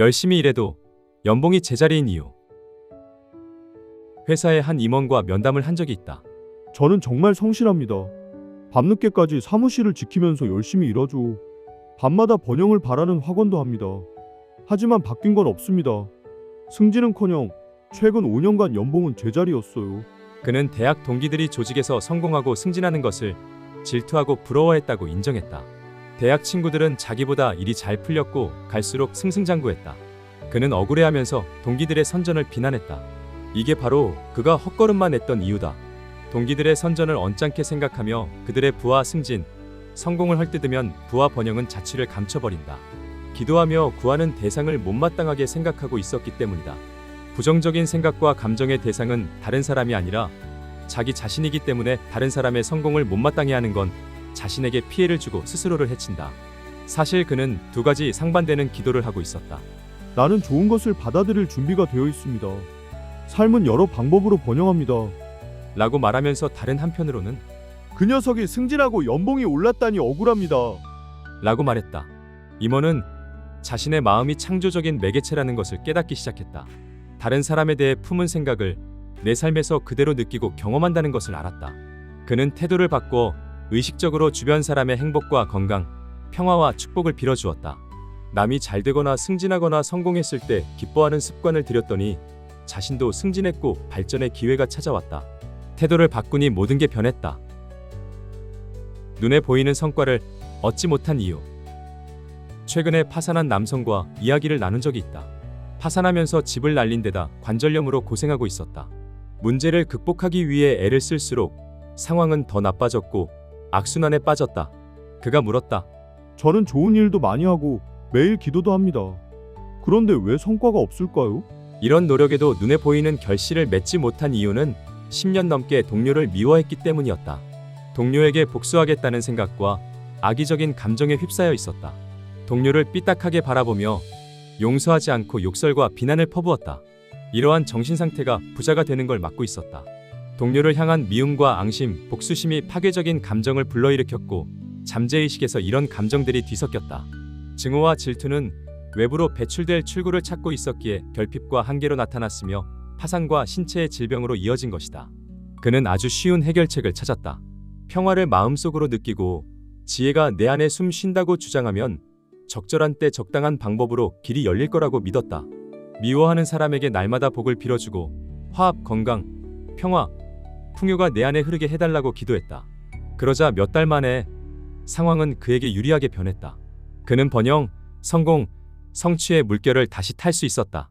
열심히 일해도 연봉이 제자리인 이유. 회사의 한 임원과 면담을 한 적이 있다. 저는 정말 성실합니다. 밤늦게까지 사무실을 지키면서 열심히 일하죠. 밤마다 번영을 바라는 확언도 합니다. 하지만 바뀐 건 없습니다. 승진은커녕 최근 5년간 연봉은 제자리였어요. 그는 대학 동기들이 조직에서 성공하고 승진하는 것을 질투하고 부러워했다고 인정했다. 대학 친구들은 자기보다 일이 잘 풀렸고 갈수록 승승장구했다. 그는 억울해하면서 동기들의 선전을 비난했다. 이게 바로 그가 헛걸음만 했던 이유다. 동기들의 선전을 언짢게 생각하며 그들의 부와 승진, 성공을 헐뜯으면 부와 번영은 자취를 감춰버린다. 기도하며 구하는 대상을 못마땅하게 생각하고 있었기 때문이다. 부정적인 생각과 감정의 대상은 다른 사람이 아니라 자기 자신이기 때문에 다른 사람의 성공을 못마땅해 하는 건 자신에게 피해를 주고 스스로를 해친다. 사실 그는 두 가지 상반되는 기도를 하고 있었다. 나는 좋은 것을 받아들일 준비가 되어 있습니다. 삶은 여러 방법으로 번영합니다. 라고 말하면서 다른 한편으로는 그 녀석이 승진하고 연봉이 올랐다니 억울합니다. 라고 말했다. 임원은 자신의 마음이 창조적인 매개체라는 것을 깨닫기 시작했다. 다른 사람에 대해 품은 생각을 내 삶에서 그대로 느끼고 경험한다는 것을 알았다. 그는 태도를 바꿔 의식적으로 주변 사람의 행복과 건강, 평화와 축복을 빌어주었다. 남이 잘 되거나 승진하거나 성공했을 때 기뻐하는 습관을 들였더니 자신도 승진했고 발전의 기회가 찾아왔다. 태도를 바꾸니 모든 게 변했다. 눈에 보이는 성과를 얻지 못한 이유. 최근에 파산한 남성과 이야기를 나눈 적이 있다. 파산하면서 집을 날린 데다 관절염으로 고생하고 있었다. 문제를 극복하기 위해 애를 쓸수록 상황은 더 나빠졌고 악순환에 빠졌다. 그가 물었다. 저는 좋은 일도 많이 하고 매일 기도도 합니다. 그런데 왜 성과가 없을까요? 이런 노력에도 눈에 보이는 결실을 맺지 못한 이유는 10년 넘게 동료를 미워했기 때문이었다. 동료에게 복수하겠다는 생각과 악의적인 감정에 휩싸여 있었다. 동료를 삐딱하게 바라보며 용서하지 않고 욕설과 비난을 퍼부었다. 이러한 정신 상태가 부자가 되는 걸 막고 있었다. 동료를 향한 미움과 앙심, 복수심이 파괴적인 감정을 불러일으켰고 잠재의식에서 이런 감정들이 뒤섞였다. 증오와 질투는 외부로 배출될 출구를 찾고 있었기에 결핍과 한계로 나타났으며 파산과 신체의 질병으로 이어진 것이다. 그는 아주 쉬운 해결책을 찾았다. 평화를 마음속으로 느끼고 지혜가 내 안에 숨 쉰다고 주장하면 적절한 때 적당한 방법으로 길이 열릴 거라고 믿었다. 미워하는 사람에게 날마다 복을 빌어주고 화합, 건강, 평화, 풍요가 내 안에 흐르게 해달라고 기도했다. 그러자 몇 달 만에 상황은 그에게 유리하게 변했다. 그는 번영, 성공, 성취의 물결을 다시 탈 수 있었다.